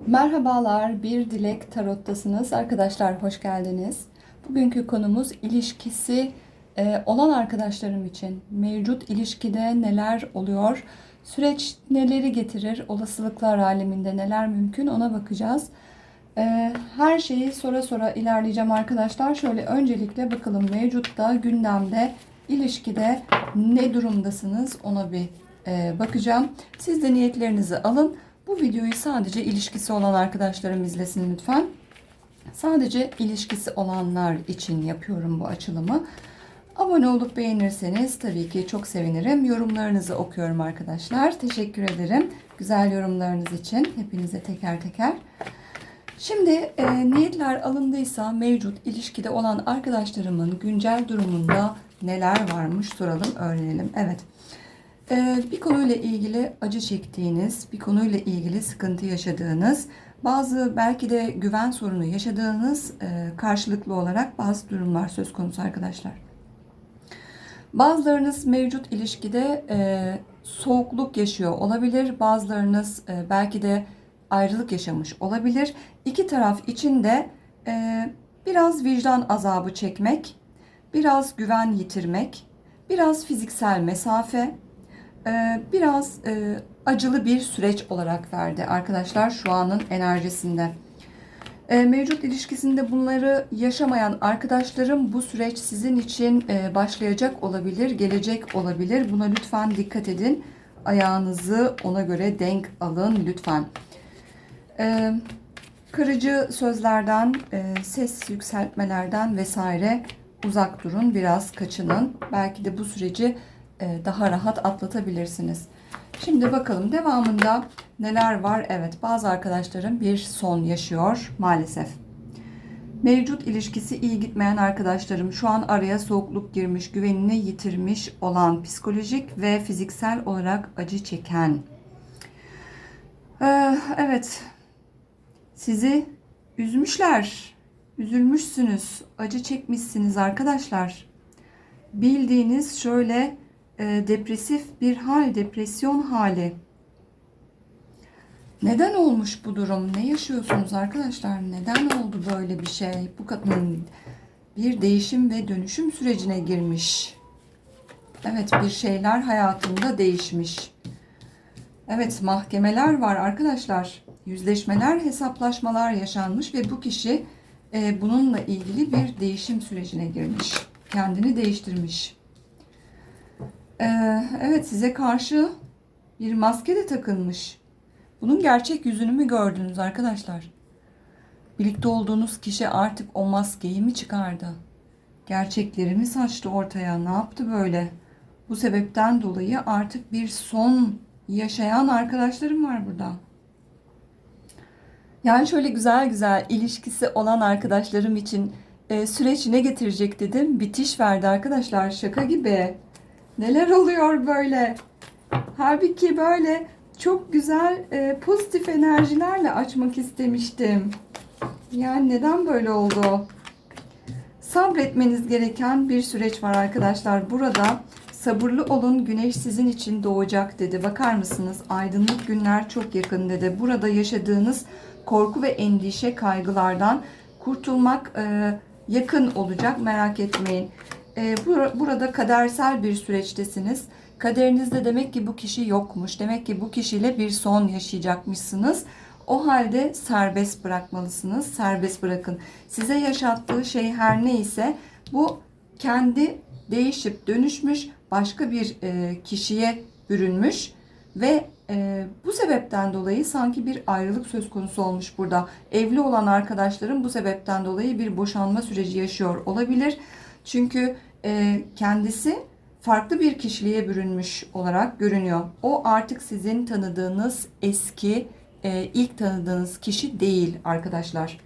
Merhabalar, bir dilek tarottasınız. Arkadaşlar hoş geldiniz. Bugünkü konumuz ilişkisi e, olan arkadaşlarım için mevcut ilişkide neler oluyor? Süreç neleri getirir? Olasılıklar aleminde neler mümkün ona bakacağız. E, her şeyi sonra sonra ilerleyeceğim arkadaşlar. Şöyle öncelikle bakalım mevcutta gündemde ilişkide ne durumdasınız ona bir e, bakacağım. Siz de niyetlerinizi alın. Bu videoyu sadece ilişkisi olan arkadaşlarım izlesin lütfen. Sadece ilişkisi olanlar için yapıyorum bu açılımı. Abone olup beğenirseniz tabii ki çok sevinirim. Yorumlarınızı okuyorum arkadaşlar. Teşekkür ederim güzel yorumlarınız için. Hepinize teker teker. Şimdi e, niyetler alındıysa mevcut ilişkide olan arkadaşlarımın güncel durumunda neler varmış soralım, öğrenelim. Evet. Ee, bir konuyla ilgili acı çektiğiniz, bir konuyla ilgili sıkıntı yaşadığınız, bazı belki de güven sorunu yaşadığınız e, karşılıklı olarak bazı durumlar söz konusu arkadaşlar. Bazılarınız mevcut ilişkide e, soğukluk yaşıyor olabilir, bazılarınız e, belki de ayrılık yaşamış olabilir. İki taraf için de biraz vicdan azabı çekmek, biraz güven yitirmek, biraz fiziksel mesafe, biraz e, acılı bir süreç olarak verdi arkadaşlar şu anın enerjisinde. Ee, mevcut ilişkisinde bunları yaşamayan arkadaşlarım bu süreç sizin için e, başlayacak olabilir, gelecek olabilir. Buna lütfen dikkat edin. Ayağınızı ona göre denk alın lütfen. Ee, kırıcı sözlerden, e, ses yükseltmelerden vesaire uzak durun, biraz kaçının. Belki de bu süreci daha rahat atlatabilirsiniz. Şimdi bakalım devamında neler var? Evet bazı arkadaşlarım bir son yaşıyor maalesef. Mevcut ilişkisi iyi gitmeyen arkadaşlarım şu an araya soğukluk girmiş, güvenini yitirmiş olan psikolojik ve fiziksel olarak acı çeken. Ee, evet sizi üzmüşler, üzülmüşsünüz, acı çekmişsiniz arkadaşlar. Bildiğiniz şöyle e, depresif bir hal, depresyon hali. Neden olmuş bu durum? Ne yaşıyorsunuz arkadaşlar? Neden oldu böyle bir şey? Bu kadın bir değişim ve dönüşüm sürecine girmiş. Evet bir şeyler hayatında değişmiş. Evet mahkemeler var arkadaşlar. Yüzleşmeler, hesaplaşmalar yaşanmış ve bu kişi e, bununla ilgili bir değişim sürecine girmiş. Kendini değiştirmiş. Ee, evet size karşı bir maske de takılmış. Bunun gerçek yüzünü mü gördünüz arkadaşlar? Birlikte olduğunuz kişi artık o maskeyi mi çıkardı? Gerçekleri mi saçtı ortaya? Ne yaptı böyle? Bu sebepten dolayı artık bir son yaşayan arkadaşlarım var burada. Yani şöyle güzel güzel ilişkisi olan arkadaşlarım için e, süreç ne getirecek dedim. Bitiş verdi arkadaşlar. Şaka gibi. Neler oluyor böyle? Halbuki böyle çok güzel e, pozitif enerjilerle açmak istemiştim. Yani neden böyle oldu? Sabretmeniz gereken bir süreç var arkadaşlar. Burada sabırlı olun güneş sizin için doğacak dedi. Bakar mısınız? Aydınlık günler çok yakın dedi. Burada yaşadığınız korku ve endişe kaygılardan kurtulmak e, yakın olacak merak etmeyin. Ee, burada kadersel bir süreçtesiniz. Kaderinizde demek ki bu kişi yokmuş. Demek ki bu kişiyle bir son yaşayacakmışsınız. O halde serbest bırakmalısınız. Serbest bırakın. Size yaşattığı şey her neyse bu kendi değişip dönüşmüş başka bir e, kişiye bürünmüş ve e, bu sebepten dolayı sanki bir ayrılık söz konusu olmuş burada. Evli olan arkadaşlarım bu sebepten dolayı bir boşanma süreci yaşıyor olabilir. Çünkü kendisi farklı bir kişiliğe bürünmüş olarak görünüyor. O artık sizin tanıdığınız eski, e, ilk tanıdığınız kişi değil arkadaşlar.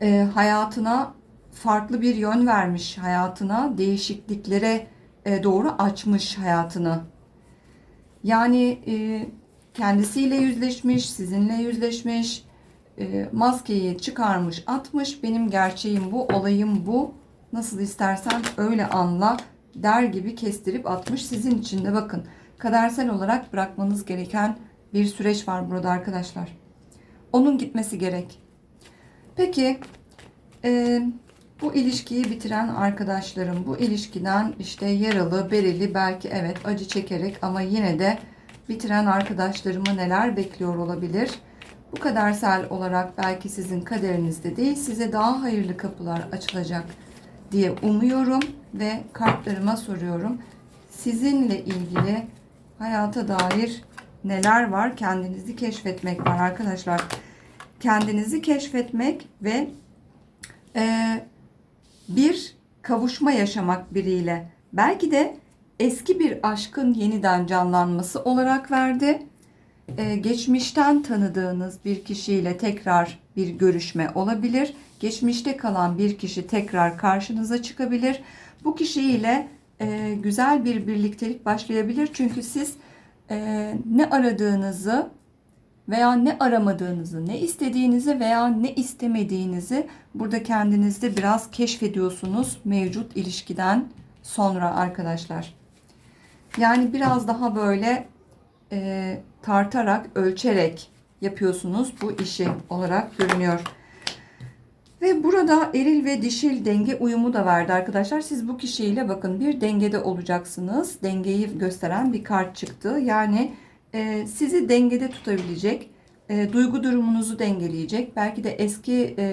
E, hayatına farklı bir yön vermiş, hayatına değişikliklere e, doğru açmış hayatını. Yani e, kendisiyle yüzleşmiş, sizinle yüzleşmiş, e, maskeyi çıkarmış, atmış. Benim gerçeğim bu, olayım bu nasıl istersen öyle anla der gibi kestirip atmış. Sizin için de bakın kadersel olarak bırakmanız gereken bir süreç var burada arkadaşlar. Onun gitmesi gerek. Peki e, bu ilişkiyi bitiren arkadaşlarım bu ilişkiden işte yaralı, bereli belki evet acı çekerek ama yine de bitiren arkadaşlarımı neler bekliyor olabilir? Bu kadersel olarak belki sizin kaderinizde değil size daha hayırlı kapılar açılacak diye umuyorum ve kartlarıma soruyorum. Sizinle ilgili hayata dair neler var? Kendinizi keşfetmek var arkadaşlar. Kendinizi keşfetmek ve e, bir kavuşma yaşamak biriyle. Belki de eski bir aşkın yeniden canlanması olarak verdi. Ee, geçmişten tanıdığınız bir kişiyle tekrar bir görüşme olabilir. Geçmişte kalan bir kişi tekrar karşınıza çıkabilir. Bu kişiyle e, güzel bir birliktelik başlayabilir. Çünkü siz e, ne aradığınızı veya ne aramadığınızı, ne istediğinizi veya ne istemediğinizi burada kendinizde biraz keşfediyorsunuz mevcut ilişkiden sonra arkadaşlar. Yani biraz daha böyle e, tartarak, ölçerek yapıyorsunuz bu işi olarak görünüyor. Ve burada eril ve dişil denge uyumu da verdi arkadaşlar. Siz bu kişiyle bakın bir dengede olacaksınız. Dengeyi gösteren bir kart çıktı. Yani e, sizi dengede tutabilecek, e, duygu durumunuzu dengeleyecek. Belki de eski e,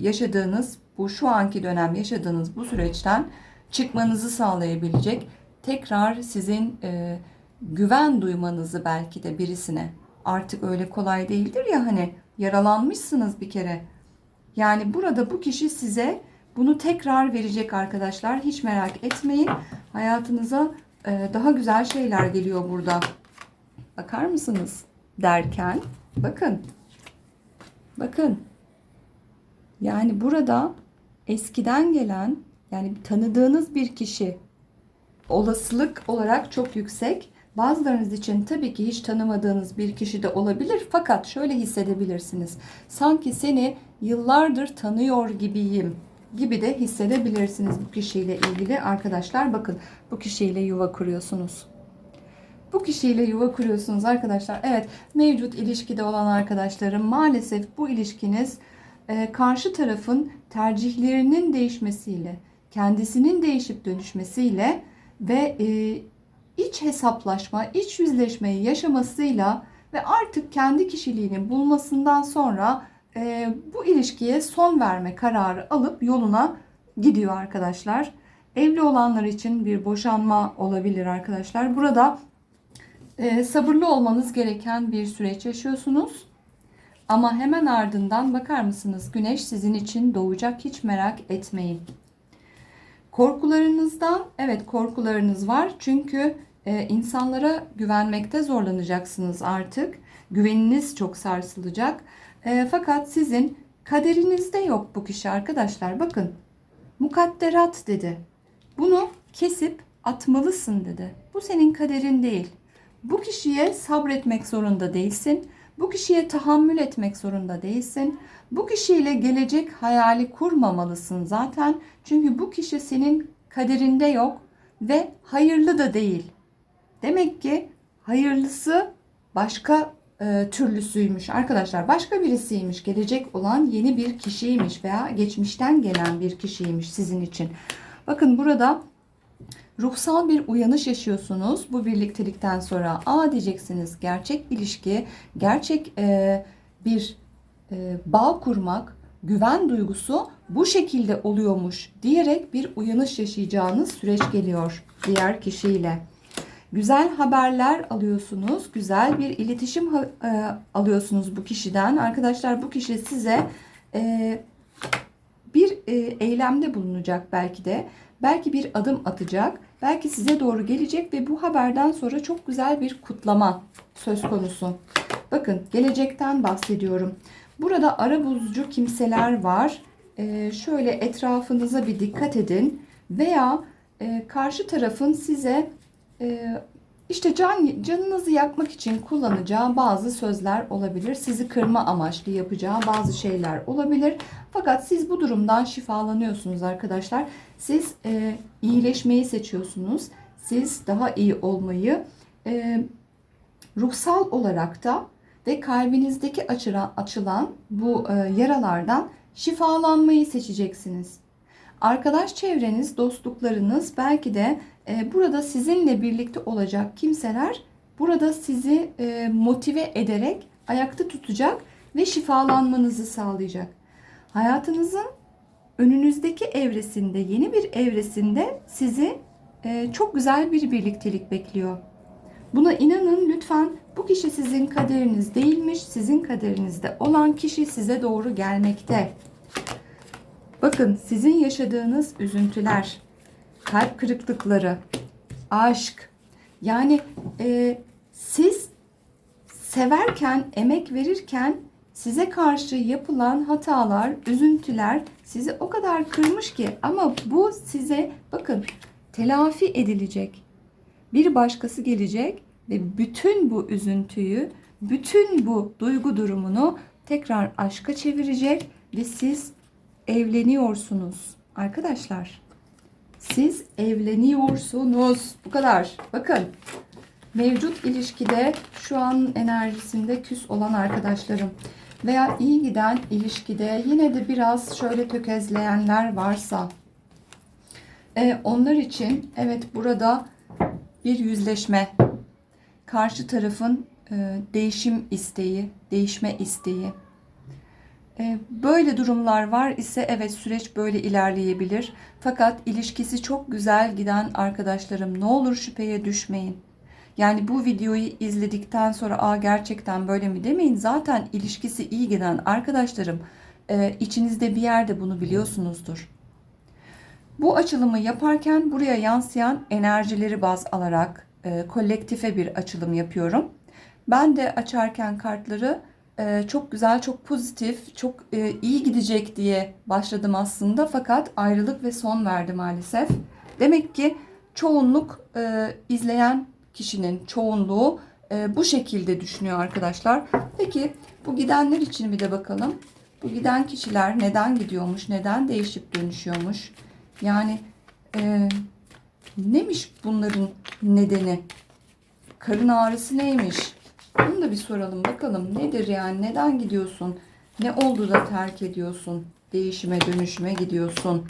yaşadığınız, bu şu anki dönem yaşadığınız bu süreçten çıkmanızı sağlayabilecek. Tekrar sizin e, güven duymanızı belki de birisine. Artık öyle kolay değildir ya hani yaralanmışsınız bir kere. Yani burada bu kişi size bunu tekrar verecek arkadaşlar. Hiç merak etmeyin. Hayatınıza e, daha güzel şeyler geliyor burada. Bakar mısınız? Derken bakın. Bakın. Yani burada eskiden gelen yani tanıdığınız bir kişi olasılık olarak çok yüksek. Bazılarınız için tabii ki hiç tanımadığınız bir kişi de olabilir fakat şöyle hissedebilirsiniz. Sanki seni yıllardır tanıyor gibiyim gibi de hissedebilirsiniz bu kişiyle ilgili arkadaşlar. Bakın bu kişiyle yuva kuruyorsunuz. Bu kişiyle yuva kuruyorsunuz arkadaşlar. Evet mevcut ilişkide olan arkadaşlarım maalesef bu ilişkiniz e, karşı tarafın tercihlerinin değişmesiyle, kendisinin değişip dönüşmesiyle ve e, iç hesaplaşma, iç yüzleşmeyi yaşamasıyla ve artık kendi kişiliğini bulmasından sonra e, bu ilişkiye son verme kararı alıp yoluna gidiyor arkadaşlar. Evli olanlar için bir boşanma olabilir arkadaşlar. Burada e, sabırlı olmanız gereken bir süreç yaşıyorsunuz. Ama hemen ardından bakar mısınız? Güneş sizin için doğacak hiç merak etmeyin. Korkularınızdan evet korkularınız var. Çünkü e, insanlara güvenmekte zorlanacaksınız artık. Güveniniz çok sarsılacak. E, fakat sizin kaderinizde yok bu kişi arkadaşlar. Bakın mukadderat dedi. Bunu kesip atmalısın dedi. Bu senin kaderin değil. Bu kişiye sabretmek zorunda değilsin. Bu kişiye tahammül etmek zorunda değilsin. Bu kişiyle gelecek hayali kurmamalısın zaten. Çünkü bu kişi senin kaderinde yok ve hayırlı da değil. Demek ki hayırlısı başka e, türlüsüymüş arkadaşlar. Başka birisiymiş. Gelecek olan yeni bir kişiymiş veya geçmişten gelen bir kişiymiş sizin için. Bakın burada ruhsal bir uyanış yaşıyorsunuz bu birliktelikten sonra. Aa diyeceksiniz gerçek ilişki, gerçek e, bir e, bağ kurmak, güven duygusu bu şekilde oluyormuş diyerek bir uyanış yaşayacağınız süreç geliyor diğer kişiyle. Güzel haberler alıyorsunuz, güzel bir iletişim e, alıyorsunuz bu kişiden. Arkadaşlar bu kişi size e, bir e, eylemde bulunacak belki de. Belki bir adım atacak. Belki size doğru gelecek ve bu haberden sonra çok güzel bir kutlama söz konusu. Bakın gelecekten bahsediyorum. Burada ara bulucu kimseler var. Ee, şöyle etrafınıza bir dikkat edin. Veya e, karşı tarafın size e, işte can, canınızı yakmak için kullanacağı bazı sözler olabilir. Sizi kırma amaçlı yapacağı bazı şeyler olabilir. Fakat siz bu durumdan şifalanıyorsunuz arkadaşlar. Siz e, iyileşmeyi seçiyorsunuz. Siz daha iyi olmayı e, ruhsal olarak da ve kalbinizdeki açılan, açılan bu e, yaralardan şifalanmayı seçeceksiniz. Arkadaş çevreniz, dostluklarınız belki de burada sizinle birlikte olacak kimseler burada sizi e, motive ederek ayakta tutacak ve şifalanmanızı sağlayacak. Hayatınızın önünüzdeki evresinde, yeni bir evresinde sizi e, çok güzel bir birliktelik bekliyor. Buna inanın lütfen bu kişi sizin kaderiniz değilmiş, sizin kaderinizde olan kişi size doğru gelmekte. Bakın sizin yaşadığınız üzüntüler, kalp kırıklıkları, aşk, yani e, siz severken, emek verirken size karşı yapılan hatalar, üzüntüler sizi o kadar kırmış ki ama bu size bakın telafi edilecek. Bir başkası gelecek ve bütün bu üzüntüyü, bütün bu duygu durumunu tekrar aşka çevirecek ve siz evleniyorsunuz arkadaşlar. Siz evleniyorsunuz. Bu kadar. Bakın. Mevcut ilişkide şu an enerjisinde küs olan arkadaşlarım veya iyi giden ilişkide yine de biraz şöyle tökezleyenler varsa e, onlar için evet burada bir yüzleşme karşı tarafın e, değişim isteği, değişme isteği. E, böyle durumlar var ise evet süreç böyle ilerleyebilir. Fakat ilişkisi çok güzel giden arkadaşlarım ne olur şüpheye düşmeyin. Yani bu videoyu izledikten sonra Aa, gerçekten böyle mi demeyin. Zaten ilişkisi iyi giden arkadaşlarım e, içinizde bir yerde bunu biliyorsunuzdur. Bu açılımı yaparken buraya yansıyan enerjileri baz alarak e, kolektife bir açılım yapıyorum. Ben de açarken kartları e, çok güzel, çok pozitif, çok e, iyi gidecek diye başladım aslında. Fakat ayrılık ve son verdi maalesef. Demek ki çoğunluk e, izleyen kişinin çoğunluğu e, bu şekilde düşünüyor arkadaşlar. Peki bu gidenler için bir de bakalım. Bu giden kişiler neden gidiyormuş, neden değişip dönüşüyormuş? Yani e, neymiş bunların nedeni? Karın ağrısı neymiş? Bunu da bir soralım bakalım. Nedir yani? Neden gidiyorsun? Ne oldu da terk ediyorsun? Değişime, dönüşüme gidiyorsun.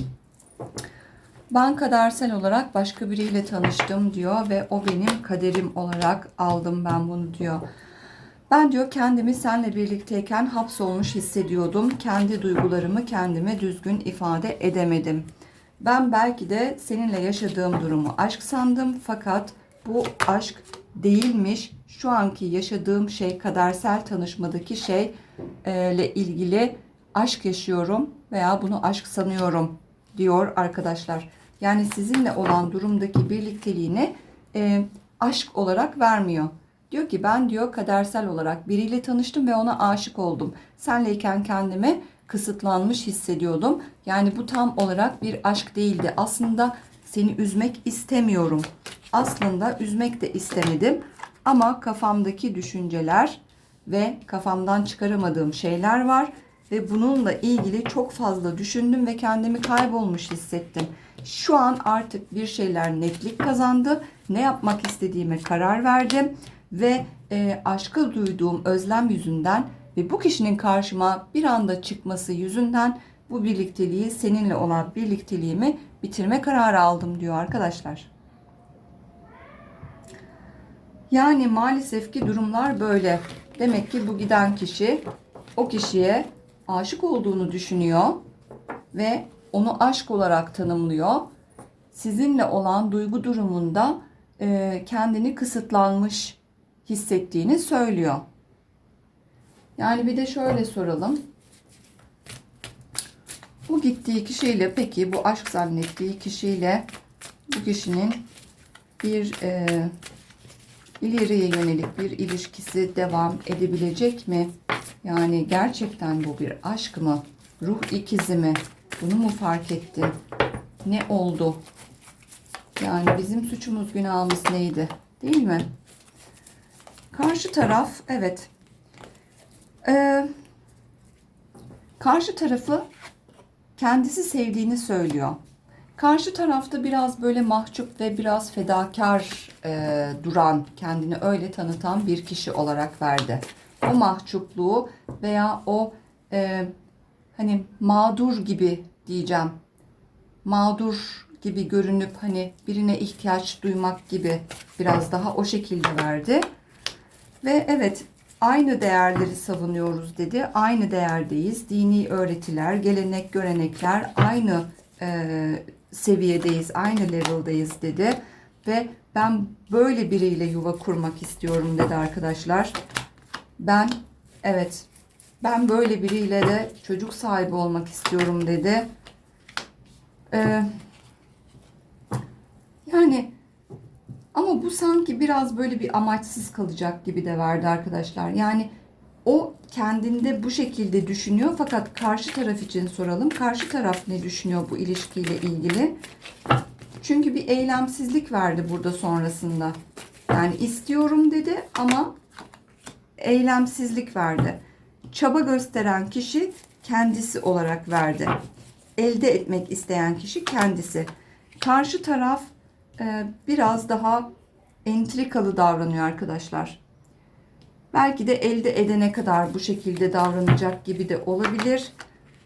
Ben kadersel olarak başka biriyle tanıştım diyor ve o benim kaderim olarak aldım ben bunu diyor. Ben diyor kendimi senle birlikteyken hapsolmuş hissediyordum. Kendi duygularımı kendime düzgün ifade edemedim. Ben belki de seninle yaşadığım durumu aşk sandım fakat bu aşk değilmiş. Şu anki yaşadığım şey kadersel tanışmadaki şey e, ilgili aşk yaşıyorum veya bunu aşk sanıyorum diyor arkadaşlar. Yani sizinle olan durumdaki birlikteliğini e, aşk olarak vermiyor. Diyor ki ben diyor kadersel olarak biriyle tanıştım ve ona aşık oldum. Senleyken kendimi kısıtlanmış hissediyordum. Yani bu tam olarak bir aşk değildi. Aslında seni üzmek istemiyorum. Aslında üzmek de istemedim. Ama kafamdaki düşünceler ve kafamdan çıkaramadığım şeyler var ve bununla ilgili çok fazla düşündüm ve kendimi kaybolmuş hissettim. Şu an artık bir şeyler netlik kazandı. Ne yapmak istediğime karar verdim ve e, aşka duyduğum özlem yüzünden ve bu kişinin karşıma bir anda çıkması yüzünden bu birlikteliği seninle olan birlikteliğimi bitirme kararı aldım diyor arkadaşlar. Yani maalesef ki durumlar böyle. Demek ki bu giden kişi o kişiye aşık olduğunu düşünüyor ve onu aşk olarak tanımlıyor. Sizinle olan duygu durumunda e, kendini kısıtlanmış hissettiğini söylüyor. Yani bir de şöyle soralım. Bu gittiği kişiyle peki bu aşk zannettiği kişiyle bu kişinin bir e, ileriye yönelik bir ilişkisi devam edebilecek mi? Yani gerçekten bu bir aşk mı? Ruh ikizi mi? Bunu mu fark ettin? Ne oldu? Yani bizim suçumuz günahımız neydi? Değil mi? Karşı taraf evet. Ee, karşı tarafı kendisi sevdiğini söylüyor. Karşı tarafta biraz böyle mahcup ve biraz fedakar e, duran, kendini öyle tanıtan bir kişi olarak verdi. o mahcupluğu veya o e, hani mağdur gibi diyeceğim. Mağdur gibi görünüp hani birine ihtiyaç duymak gibi biraz daha o şekilde verdi. Ve evet aynı değerleri savunuyoruz dedi. Aynı değerdeyiz. Dini öğretiler, gelenek, görenekler aynı e, seviyedeyiz, aynı level'dayız dedi. Ve ben böyle biriyle yuva kurmak istiyorum dedi arkadaşlar. Ben evet ben böyle biriyle de çocuk sahibi olmak istiyorum dedi. Ee, yani ama bu sanki biraz böyle bir amaçsız kalacak gibi de verdi arkadaşlar. Yani o kendinde bu şekilde düşünüyor fakat karşı taraf için soralım. Karşı taraf ne düşünüyor bu ilişkiyle ilgili? Çünkü bir eylemsizlik verdi burada sonrasında. Yani istiyorum dedi ama eylemsizlik verdi. Çaba gösteren kişi kendisi olarak verdi. Elde etmek isteyen kişi kendisi. Karşı taraf e, biraz daha entrikalı davranıyor arkadaşlar. Belki de elde edene kadar bu şekilde davranacak gibi de olabilir.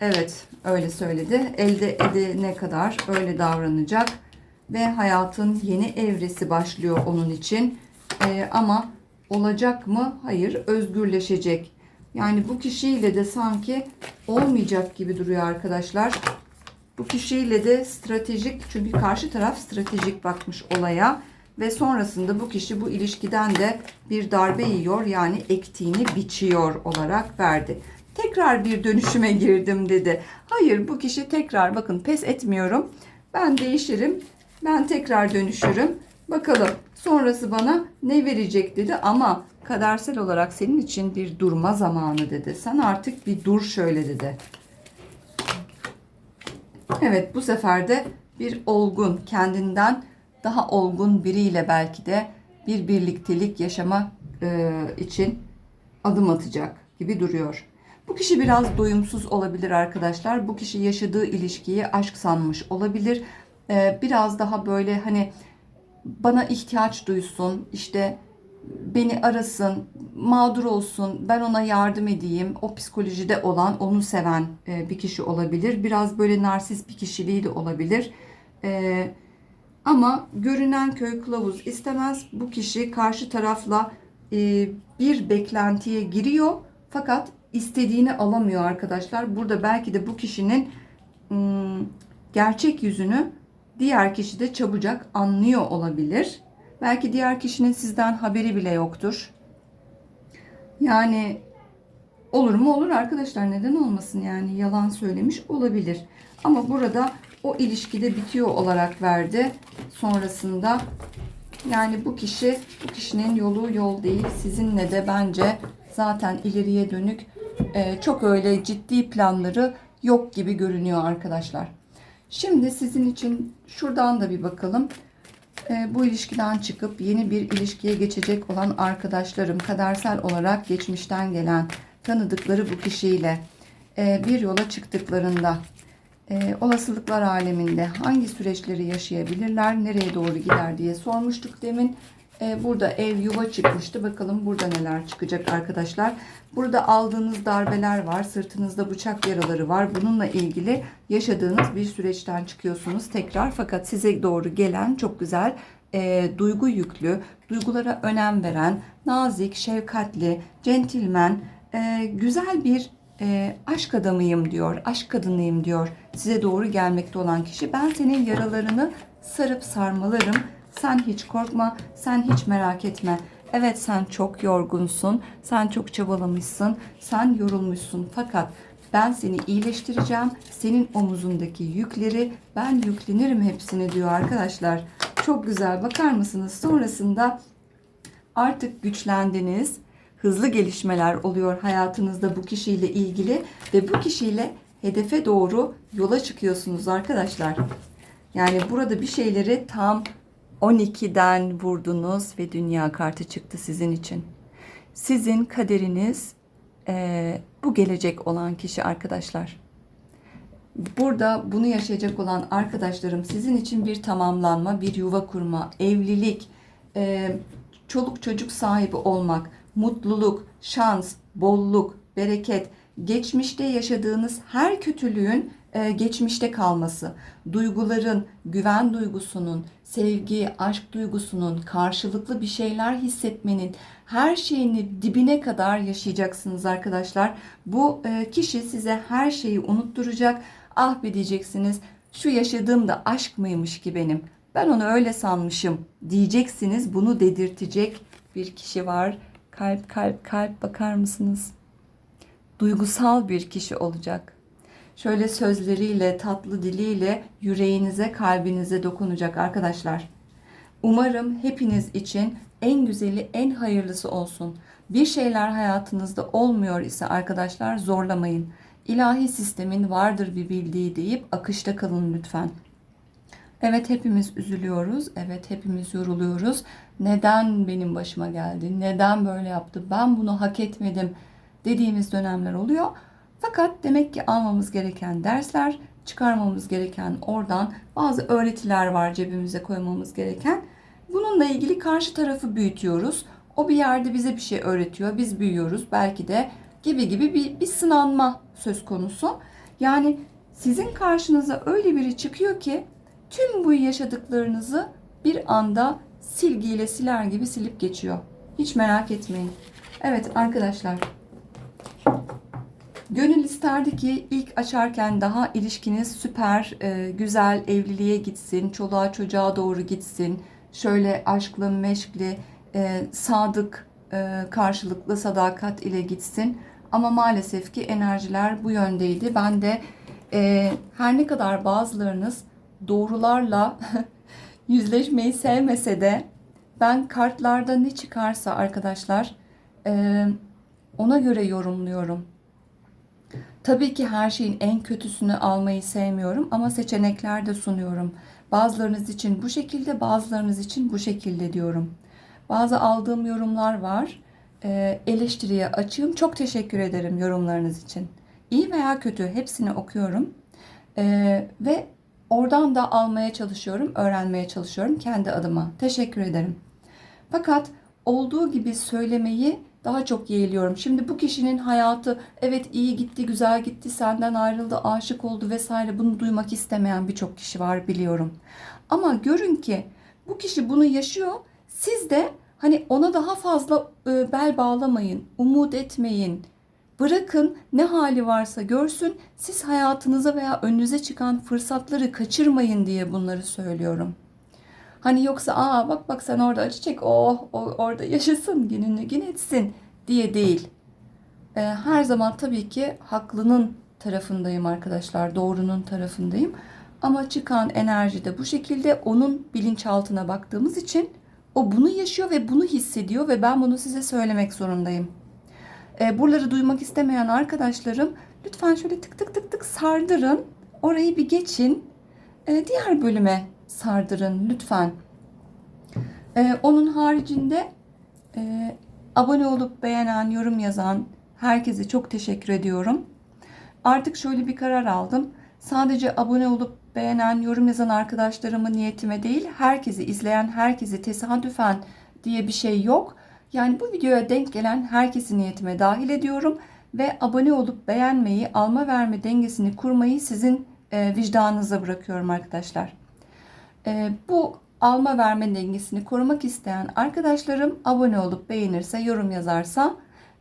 Evet, öyle söyledi. Elde edene kadar öyle davranacak ve hayatın yeni evresi başlıyor onun için. Ee, ama olacak mı? Hayır, özgürleşecek. Yani bu kişiyle de sanki olmayacak gibi duruyor arkadaşlar. Bu kişiyle de stratejik çünkü karşı taraf stratejik bakmış olaya ve sonrasında bu kişi bu ilişkiden de bir darbe yiyor yani ektiğini biçiyor olarak verdi. Tekrar bir dönüşüme girdim dedi. Hayır bu kişi tekrar bakın pes etmiyorum. Ben değişirim. Ben tekrar dönüşürüm. Bakalım sonrası bana ne verecek dedi ama kadersel olarak senin için bir durma zamanı dedi. Sen artık bir dur şöyle dedi. Evet bu sefer de bir olgun kendinden daha olgun biriyle belki de bir birliktelik yaşama e, için adım atacak gibi duruyor. Bu kişi biraz doyumsuz olabilir arkadaşlar. Bu kişi yaşadığı ilişkiyi aşk sanmış olabilir. E, biraz daha böyle hani bana ihtiyaç duysun, işte beni arasın, mağdur olsun, ben ona yardım edeyim. O psikolojide olan, onu seven e, bir kişi olabilir. Biraz böyle narsist bir kişiliği de olabilir. E, ama görünen köy kılavuz istemez. Bu kişi karşı tarafla e, bir beklentiye giriyor. Fakat istediğini alamıyor arkadaşlar. Burada belki de bu kişinin ım, gerçek yüzünü diğer kişi de çabucak anlıyor olabilir. Belki diğer kişinin sizden haberi bile yoktur. Yani olur mu olur arkadaşlar neden olmasın yani yalan söylemiş olabilir. Ama burada o ilişkide bitiyor olarak verdi. Sonrasında yani bu kişi bu kişinin yolu yol değil. Sizinle de bence zaten ileriye dönük e, çok öyle ciddi planları yok gibi görünüyor arkadaşlar. Şimdi sizin için şuradan da bir bakalım. E, bu ilişkiden çıkıp yeni bir ilişkiye geçecek olan arkadaşlarım kadersel olarak geçmişten gelen tanıdıkları bu kişiyle e, bir yola çıktıklarında e, olasılıklar aleminde hangi süreçleri yaşayabilirler, nereye doğru gider diye sormuştuk demin. E, burada ev yuva çıkmıştı. Bakalım burada neler çıkacak arkadaşlar. Burada aldığınız darbeler var. Sırtınızda bıçak yaraları var. Bununla ilgili yaşadığınız bir süreçten çıkıyorsunuz tekrar. Fakat size doğru gelen çok güzel e, duygu yüklü, duygulara önem veren, nazik, şefkatli, centilmen, e, güzel bir e, aşk adamıyım diyor, aşk kadınıyım diyor size doğru gelmekte olan kişi. Ben senin yaralarını sarıp sarmalarım. Sen hiç korkma, sen hiç merak etme. Evet sen çok yorgunsun, sen çok çabalamışsın, sen yorulmuşsun fakat ben seni iyileştireceğim. Senin omuzundaki yükleri ben yüklenirim hepsini diyor arkadaşlar. Çok güzel bakar mısınız? Sonrasında artık güçlendiniz. Hızlı gelişmeler oluyor hayatınızda bu kişiyle ilgili ve bu kişiyle hedefe doğru yola çıkıyorsunuz arkadaşlar. Yani burada bir şeyleri tam 12'den vurdunuz ve dünya kartı çıktı sizin için. Sizin kaderiniz e, bu gelecek olan kişi arkadaşlar. Burada bunu yaşayacak olan arkadaşlarım sizin için bir tamamlanma, bir yuva kurma, evlilik, e, çoluk çocuk sahibi olmak. Mutluluk, şans, bolluk, bereket, geçmişte yaşadığınız her kötülüğün e, geçmişte kalması, duyguların, güven duygusunun, sevgi, aşk duygusunun, karşılıklı bir şeyler hissetmenin her şeyini dibine kadar yaşayacaksınız arkadaşlar. Bu e, kişi size her şeyi unutturacak. Ah be diyeceksiniz. Şu yaşadığım da aşk mıymış ki benim? Ben onu öyle sanmışım diyeceksiniz. Bunu dedirtecek bir kişi var. Kalp kalp kalp bakar mısınız? Duygusal bir kişi olacak. Şöyle sözleriyle, tatlı diliyle yüreğinize, kalbinize dokunacak arkadaşlar. Umarım hepiniz için en güzeli, en hayırlısı olsun. Bir şeyler hayatınızda olmuyor ise arkadaşlar zorlamayın. İlahi sistemin vardır bir bildiği deyip akışta kalın lütfen. Evet hepimiz üzülüyoruz. Evet hepimiz yoruluyoruz. Neden benim başıma geldi? Neden böyle yaptı? Ben bunu hak etmedim dediğimiz dönemler oluyor. Fakat demek ki almamız gereken dersler, çıkarmamız gereken oradan bazı öğretiler var cebimize koymamız gereken. Bununla ilgili karşı tarafı büyütüyoruz. O bir yerde bize bir şey öğretiyor. Biz büyüyoruz. Belki de gibi gibi bir, bir sınanma söz konusu. Yani sizin karşınıza öyle biri çıkıyor ki tüm bu yaşadıklarınızı bir anda silgiyle siler gibi silip geçiyor. Hiç merak etmeyin. Evet arkadaşlar. Gönül isterdi ki ilk açarken daha ilişkiniz süper, e, güzel, evliliğe gitsin, çoluğa çocuğa doğru gitsin. Şöyle aşklı, meşkli, e, sadık, e, karşılıklı sadakat ile gitsin. Ama maalesef ki enerjiler bu yöndeydi. Ben de her ne kadar bazılarınız doğrularla yüzleşmeyi sevmese de ben kartlarda ne çıkarsa arkadaşlar e, ona göre yorumluyorum. Tabii ki her şeyin en kötüsünü almayı sevmiyorum ama seçenekler de sunuyorum. Bazılarınız için bu şekilde, bazılarınız için bu şekilde diyorum. Bazı aldığım yorumlar var. E, eleştiriye açığım. Çok teşekkür ederim yorumlarınız için. İyi veya kötü hepsini okuyorum. E, ve oradan da almaya çalışıyorum, öğrenmeye çalışıyorum kendi adıma. Teşekkür ederim. Fakat olduğu gibi söylemeyi daha çok yeğliyorum. Şimdi bu kişinin hayatı evet iyi gitti, güzel gitti, senden ayrıldı, aşık oldu vesaire bunu duymak istemeyen birçok kişi var biliyorum. Ama görün ki bu kişi bunu yaşıyor. Siz de hani ona daha fazla e, bel bağlamayın, umut etmeyin. Bırakın ne hali varsa görsün. Siz hayatınıza veya önünüze çıkan fırsatları kaçırmayın diye bunları söylüyorum. Hani yoksa aa bak bak sen orada acı çek oh, o orada yaşasın gününü gün etsin diye değil. Ee, her zaman tabii ki haklının tarafındayım arkadaşlar. Doğrunun tarafındayım. Ama çıkan enerji de bu şekilde onun bilinçaltına baktığımız için o bunu yaşıyor ve bunu hissediyor ve ben bunu size söylemek zorundayım. Ee, buraları duymak istemeyen arkadaşlarım lütfen şöyle tık tık tık tık sardırın. Orayı bir geçin. Ee, diğer bölüme sardırın lütfen. Ee, onun haricinde e, abone olup beğenen, yorum yazan herkese çok teşekkür ediyorum. Artık şöyle bir karar aldım. Sadece abone olup beğenen, yorum yazan arkadaşlarımın niyetime değil, herkesi izleyen, herkesi tesadüfen diye bir şey yok. Yani bu videoya denk gelen herkesi niyetime dahil ediyorum ve abone olup beğenmeyi, alma verme dengesini kurmayı sizin e, vicdanınıza bırakıyorum arkadaşlar. E, bu alma verme dengesini korumak isteyen arkadaşlarım abone olup beğenirse, yorum yazarsa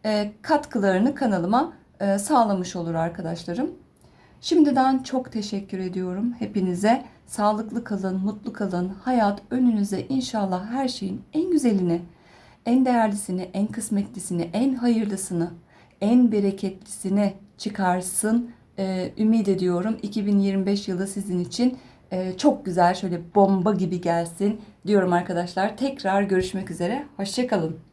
e, katkılarını kanalıma e, sağlamış olur arkadaşlarım. Şimdiden çok teşekkür ediyorum hepinize. Sağlıklı kalın, mutlu kalın. Hayat önünüze inşallah her şeyin en güzelini, en değerlisini, en kısmetlisini, en hayırlısını, en bereketlisini çıkarsın. Ee, ümit ediyorum 2025 yılı sizin için e, çok güzel şöyle bomba gibi gelsin diyorum arkadaşlar. Tekrar görüşmek üzere. Hoşçakalın.